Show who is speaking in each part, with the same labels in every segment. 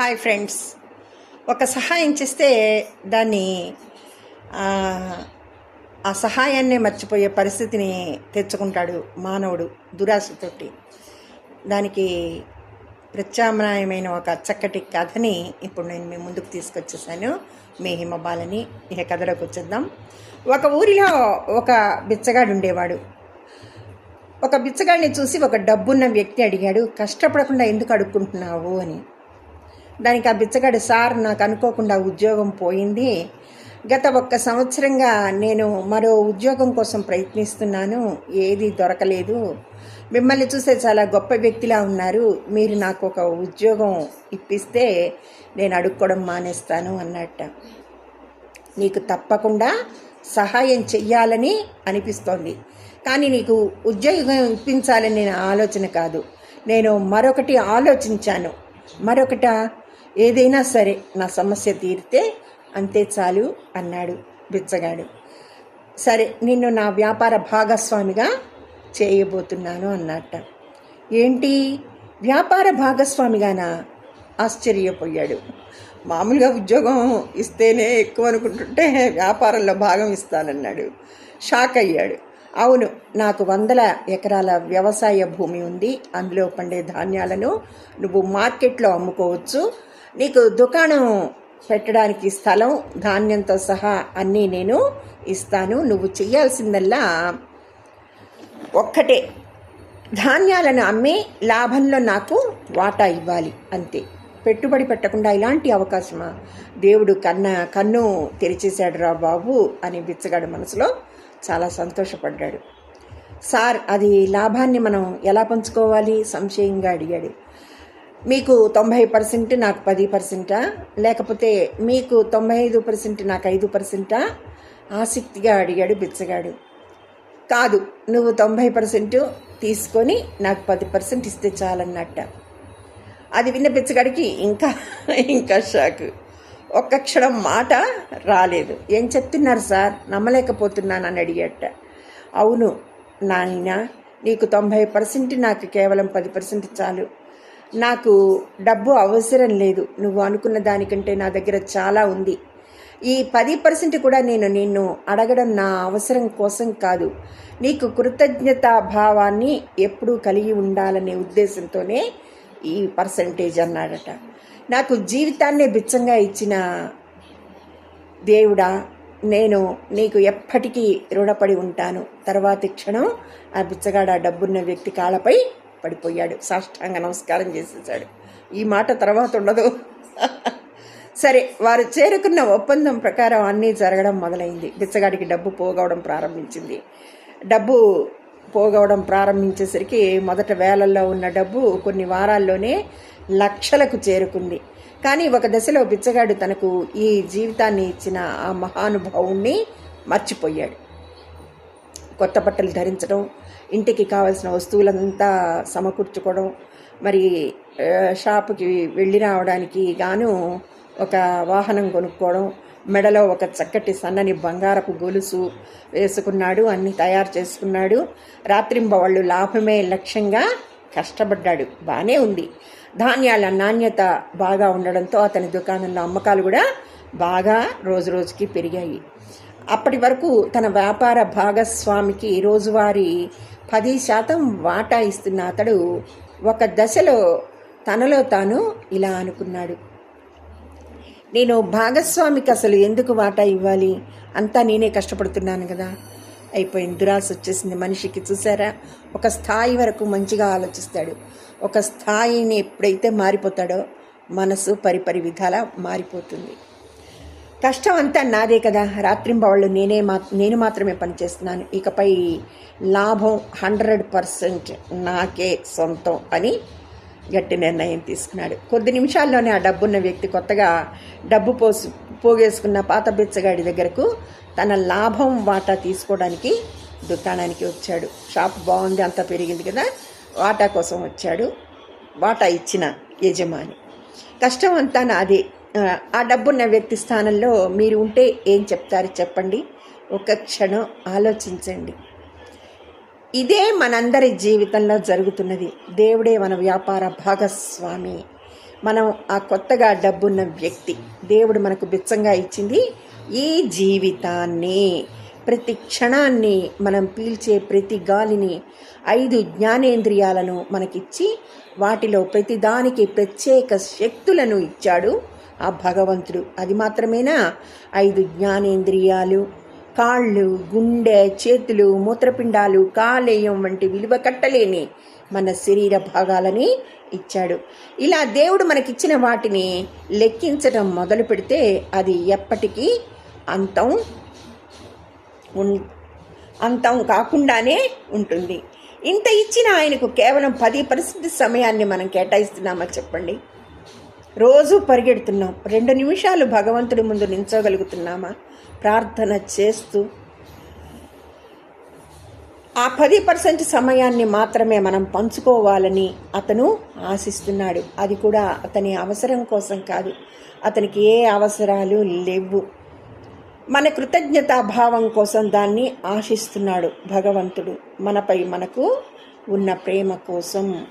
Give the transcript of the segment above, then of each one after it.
Speaker 1: Hi friends ఒక సహాయం చేస్తే దాన్ని ఆ, సహాయాన్నే మర్చిపోయే పరిస్థితిని తెచ్చుకుంటాడు మానవుడు దురాశతోటి. దానికి ప్రత్యామ్నాయమైన ఒక చక్కటి కథని ఇప్పుడు నేను మీ ముందుకు తీసుకొచ్చేసాను. మీ హిమబాలని ఇక కథలోకి వచ్చేద్దాం. ఒక ఊరిలో ఒక బిచ్చగాడు ఉండేవాడు. ఒక బిచ్చగాడిని చూసి ఒక డబ్బున్న వ్యక్తి అడిగాడు కష్టపడకుండా ఎందుకు అడుక్కుంటున్నావు? అని. దానికి ఆ బిచ్చగాడు సార్ నాకు అనుకోకుండా ఉద్యోగం పోయింది. గత ఒక్క సంవత్సరంగా నేను మరో ఉద్యోగం కోసం ప్రయత్నిస్తున్నాను. ఏది దొరకలేదు. మిమ్మల్ని చూసే చాలా గొప్ప వ్యక్తిలా ఉన్నారు. మీరు నాకు ఒక ఉద్యోగం ఇప్పిస్తే నేను అడుక్కోవడం మానేస్తాను అన్నట్ట. నీకు తప్పకుండా సహాయం చెయ్యాలని అనిపిస్తోంది. కానీ నీకు ఉద్యోగం ఇప్పించాలని నేను ఆలోచన కాదు. నేను మరొకటి ఆలోచించాను. మరొకట ఏదైనా సరే నా సమస్య తీరితే అంతే చాలు అన్నాడు బిచ్చగాడు. సరే నిన్ను నా వ్యాపార భాగస్వామిగా చేయబోతున్నాను అన్నట్ట. ఏంటి? వ్యాపార భాగస్వామిగానా? ఆశ్చర్యపోయాడు. మామూలుగా ఉద్యోగం ఇస్తేనే ఎక్కువ అనుకుంటుంటే వ్యాపారంలో భాగం ఇస్తానన్నాడు. షాక్ అయ్యాడు. అవును నాకు వందల ఎకరాల వ్యవసాయ భూమి ఉంది. అందులో పండే ధాన్యాలను నువ్వు మార్కెట్లో అమ్ముకోవచ్చు. నీకు దుకాణం పెట్టడానికి స్థలం ధాన్యంతో సహా అన్నీ నేను ఇస్తాను. నువ్వు చెయ్యాల్సిందల్లా ఒక్కటే. ధాన్యాలను అమ్మి లాభంలో నాకు వాటా ఇవ్వాలి అంతే. పెట్టుబడి పెట్టకుండా ఇలాంటి అవకాశమా? దేవుడు కన్న కన్ను తెరిచేశాడు రా బాబు అని బిచ్చగాడు మనసులో చాలా సంతోషపడ్డాడు. సార్ అది లాభాన్ని మనం ఎలా పంచుకోవాలి? సంశయంగా అడిగాడు. మీకు తొంభై పర్సెంట్ నాకు పది పర్సెంటా? లేకపోతే మీకు తొంభై ఐదు పర్సెంట్ నాకు ఐదు పర్సెంటా? ఆసక్తిగా అడిగాడు బిచ్చగాడు. కాదు నువ్వు తొంభై పర్సెంట్ తీసుకొని నాకు పది పర్సెంట్ ఇస్తే చాలన్నట్ట. అది విన్న బిచ్చగాడికి ఇంకా ఇంకా షాక్. ఒక్క క్షణం మాట రాలేదు. ఏం చెప్తున్నారు సార్? నమ్మలేకపోతున్నాను అని అడిగట. అవును నాయన నీకు తొంభై పర్సెంట్ నాకు కేవలం పది పర్సెంట్ చాలు. నాకు డబ్బు అవసరం లేదు. నువ్వు అనుకున్న దానికంటే నా దగ్గర చాలా ఉంది. ఈ పది పర్సెంట్ కూడా నేను నిన్ను అడగడం నా అవసరం కోసం కాదు. నీకు కృతజ్ఞతా భావాన్ని ఎప్పుడూ కలిగి ఉండాలనే ఉద్దేశంతోనే ఈ పర్సంటేజ్ అన్నాడట. నాకు జీవితాన్నే బిచ్చంగా ఇచ్చిన దేవుడా నేను నీకు ఎప్పటికీ రుణపడి ఉంటాను. తర్వాతి క్షణం ఆ బిచ్చగాడు ఆ డబ్బున్న వ్యక్తి కాళ్ళపై పడిపోయాడు. సాష్టాంగ నమస్కారం చేసేసాడు. ఈ మాట తర్వాత ఉండదు. సరే వారు చేరుకున్న ఒప్పందం ప్రకారం అన్నీ జరగడం మొదలైంది. బిచ్చగాడికి డబ్బు పోగవడం ప్రారంభించింది. డబ్బు పోగవడం ప్రారంభించేసరికి మొదట వేలల్లో ఉన్న డబ్బు కొన్ని వారాల్లోనే లక్షలకు చేరుకుంది. కానీ ఒక దశలో బిచ్చగాడు తనకు ఈ జీవితాన్ని ఇచ్చిన ఆ మహానుభావుణ్ణి మర్చిపోయాడు. కొత్త బట్టలు ధరించడం ఇంటికి కావాల్సిన వస్తువులంతా సమకూర్చుకోవడం మరి షాపుకి వెళ్ళి రావడానికి గాను ఒక వాహనం కొనుక్కోవడం మెడలో ఒక చక్కటి సన్నని బంగారపు గొలుసు వేసుకున్నాడు అన్ని తయారు చేసుకున్నాడు. రాత్రింబవళ్ళు లాభమే లక్ష్యంగా కష్టపడ్డాడు. బాగానే ఉంది. ధాన్యాల నాణ్యత బాగా ఉండడంతో అతని దుకాణంలో అమ్మకాలు కూడా బాగా రోజు రోజుకి పెరిగాయి. అప్పటి వరకు తన వ్యాపార భాగస్వామికి రోజువారీ పది శాతం వాటా ఇస్తున్న అతడు ఒక దశలో తనలో తాను ఇలా అనుకున్నాడు. నేను భాగస్వామికి అసలు ఎందుకు వాటా ఇవ్వాలి? అంతా నేనే కష్టపడుతున్నాను కదా. అయిపోయింది. దురాశ వచ్చేసింది మనిషికి. చూసారా? ఒక స్థాయి వరకు మంచిగా ఆలోచిస్తాడు. ఒక స్థాయిని ఎప్పుడైతే మారిపోతాడో మనసు పరిపరి విధాల మారిపోతుంది. కష్టం అంతా నాదే కదా. రాత్రింబవళ్ళు నేనే మా నేను మాత్రమే పనిచేస్తున్నాను. ఇకపై లాభం హండ్రెడ్ పర్సెంట్ నాకే సొంతం అని గట్టి నిర్ణయం తీసుకున్నాడు. కొద్ది నిమిషాల్లోనే ఆ డబ్బున్న వ్యక్తి కొత్తగా డబ్బు పోసు పోగేసుకున్న పాత బిచ్చగాడి దగ్గరకు తన లాభం వాటా తీసుకోవడానికి దుకాణానికి వచ్చాడు. షాప్ బాగుంది అంతా పెరిగింది కదా. వాటా కోసం వచ్చాడు. వాటా ఇచ్చిన యజమాని. కష్టం అంతా నాదే. ఆ, డబ్బున్న వ్యక్తి స్థానంలో మీరు ఉంటే ఏం చెప్తారు చెప్పండి. ఒక క్షణం ఆలోచించండి. ఇదే మనందరి జీవితంలో జరుగుతున్నది. దేవుడే మన వ్యాపార భాగస్వామి. మనం ఆ కొత్తగా డబ్బున్న వ్యక్తి. దేవుడు మనకు బిచ్చంగా ఇచ్చింది ఈ జీవితాన్ని. ప్రతి క్షణాన్ని మనం పీల్చే ప్రతి గాలిని ఐదు జ్ఞానేంద్రియాలను మనకిచ్చి వాటిలో ప్రతి దానికి ప్రత్యేక శక్తులను ఇచ్చాడు. ఆ భగవంతుడు. అది మాత్రమేనా? ఐదు జ్ఞానేంద్రియాలు కాళ్ళు గుండె చేతులు మూత్రపిండాలు కాలేయం వంటి విలువ కట్టలేని మన శరీర భాగాలని ఇచ్చాడు. ఇలా దేవుడు మనకిచ్చిన వాటిని లెక్కించడం మొదలు పెడితే అది ఎప్పటికీ అంతం అంతం కాకుండానే ఉంటుంది. ఇంత ఇచ్చిన ఆయనకు కేవలం పది పరిస్థితి సమయాన్ని మనం కేటాయిస్తున్నామా చెప్పండి? రోజు పరిగెడుతున్నాం. రెండు నిమిషాలు భగవంతుడి ముందు నించోగలుగుతున్నామా ప్రార్థన చేస్తూ. ఆ పది పర్సెంట్ సమయాన్ని మాత్రమే మనం పంచుకోవాలని అతను ఆశిస్తున్నాడు. అది కూడా అతని అవసరం కోసం కాదు. అతనికి ఏ అవసరాలు లేవు. మన కృతజ్ఞతాభావం కోసం దాన్ని ఆశిస్తున్నాడు భగవంతుడు. మనపై మనకు ఉన్న ప్రేమ కోసం.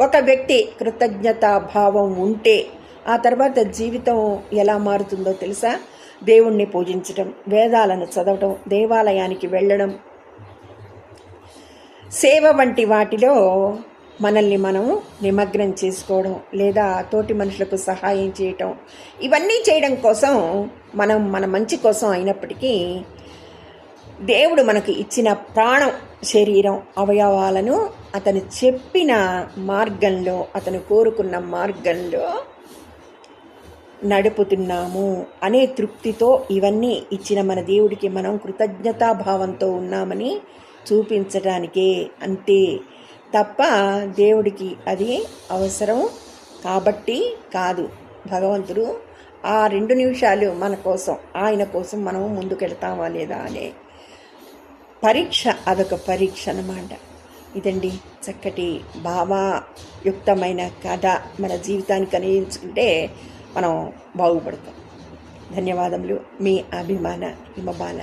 Speaker 1: ఒక వ్యక్తి కృతజ్ఞతాభావం ఉంటే ఆ తర్వాత జీవితం ఎలా మారుతుందో తెలుసా? దేవుణ్ణి పూజించడం వేదాలను చదవటం దేవాలయానికి వెళ్ళడం. సేవ వంటి వాటిలో మనల్ని మనం నిమగ్నం చేసుకోవడం లేదా తోటి మనుషులకు సహాయం చేయటం. ఇవన్నీ చేయడం కోసం మనం మన మంచి కోసం అయినప్పటికీ దేవుడు మనకు ఇచ్చిన ప్రాణం శరీరం అవయవాలను అతను చెప్పిన మార్గంలో అతను కోరుకున్న మార్గంలో నడుపుతున్నాము అనే తృప్తితో ఇవన్నీ ఇచ్చిన మన దేవుడికి మనం కృతజ్ఞతాభావంతో ఉన్నామని చూపించడానికే. అంతే తప్ప దేవుడికి అది అవసరం కాబట్టి కాదు. భగవంతుడు ఆ రెండు నిమిషాలు మన కోసం ఆయన కోసం మనం ముందుకెళ్తామా లేదా అనే పరీక్ష అదొక పరీక్ష అన్నమాట. ఇదండి చక్కటి భావయుక్తమైన కథ మన జీవితానికి అనుభవించుకుంటే మనం బాగుపడతాం. ధన్యవాదములు. మీ అభిమాన హిమబాల.